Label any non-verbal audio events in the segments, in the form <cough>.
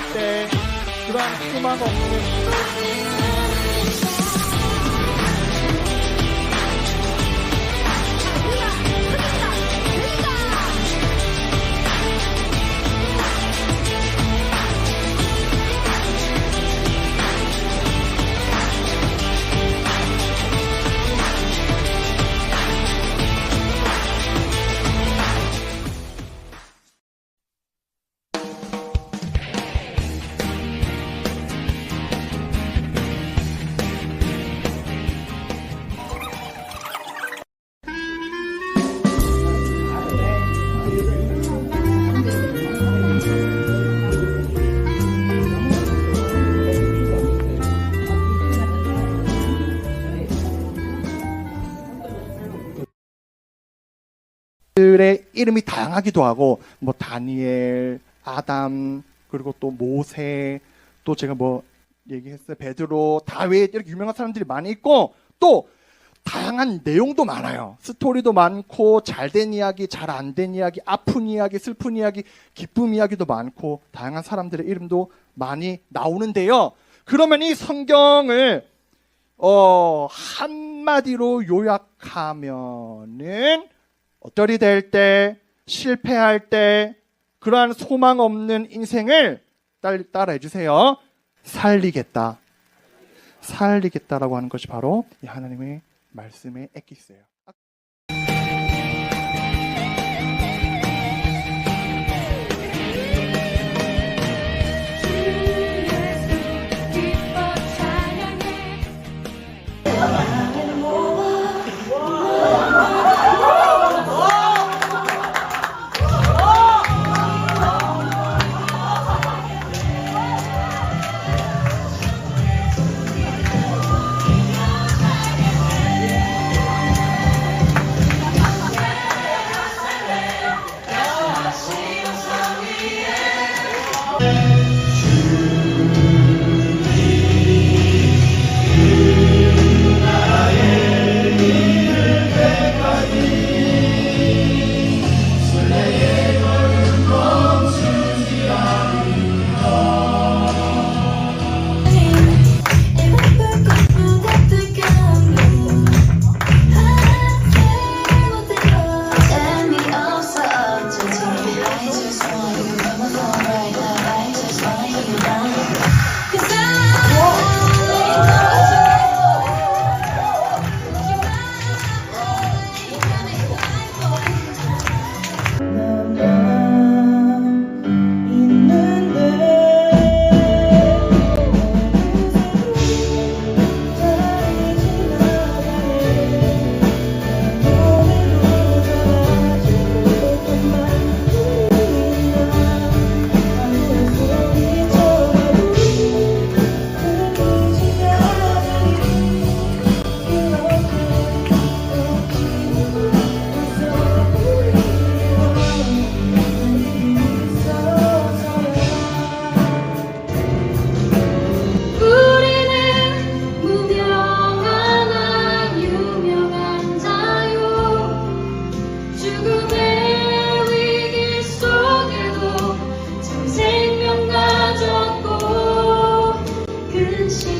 될때 그러한 희망 없는 들의 이름이 다양하기도 하고 뭐 다니엘, 아담 그리고 또 모세 또 제가 뭐 얘기했어요 베드로, 다윗 이렇게 유명한 사람들이 많이 있고 또 다양한 내용도 많아요. 스토리도 많고 잘된 이야기, 잘 안 된 이야기, 아픈 이야기, 슬픈 이야기, 기쁨 이야기도 많고 다양한 사람들의 이름도 많이 나오는데요. 그러면 이 성경을 어 한마디로 요약하면은 어떨이 될 때, 실패할 때, 그러한 소망 없는 인생을 따, 따라 해 주세요. 살리겠다. 살리겠다라고 하는 것이 바로 이 하나님의 말씀의 엑기스예요. 재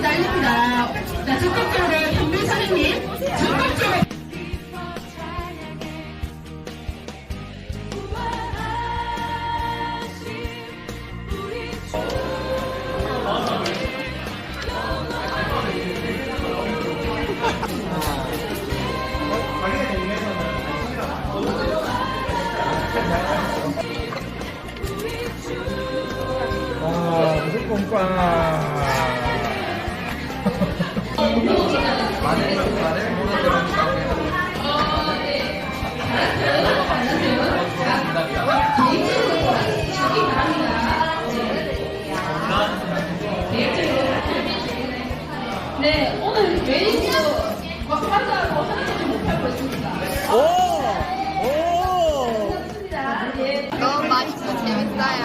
가난하나 다른 이를 부욕해 하는 자로다 우리는 나머지는 지금 총이세, 총이세, 샤 맛있고 재밌어요.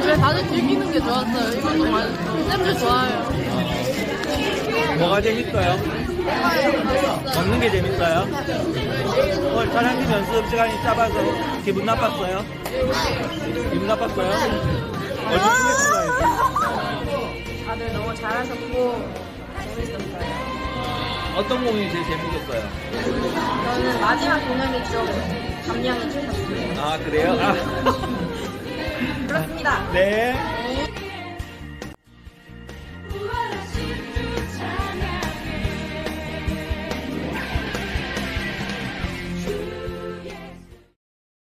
그래 다들 즐기는 게 좋았어요. 이것도 맛있고 쌤도 좋아요. 뭐가 재밌어요? 먹는 게 재밌어요? 오늘 차량님 연습 시간이 짧아서 기분 나빴어요? 기분 나빴어요? 어떻게 생각했어요? 다들 너무 잘하셨고 재밌었어요. 어떤 공연이 제일 재밌었어요? 저는 마지막 공연이죠. 감량이 깊었어요. 아 그래요? 아, <laughs> 그렇습니다. 네.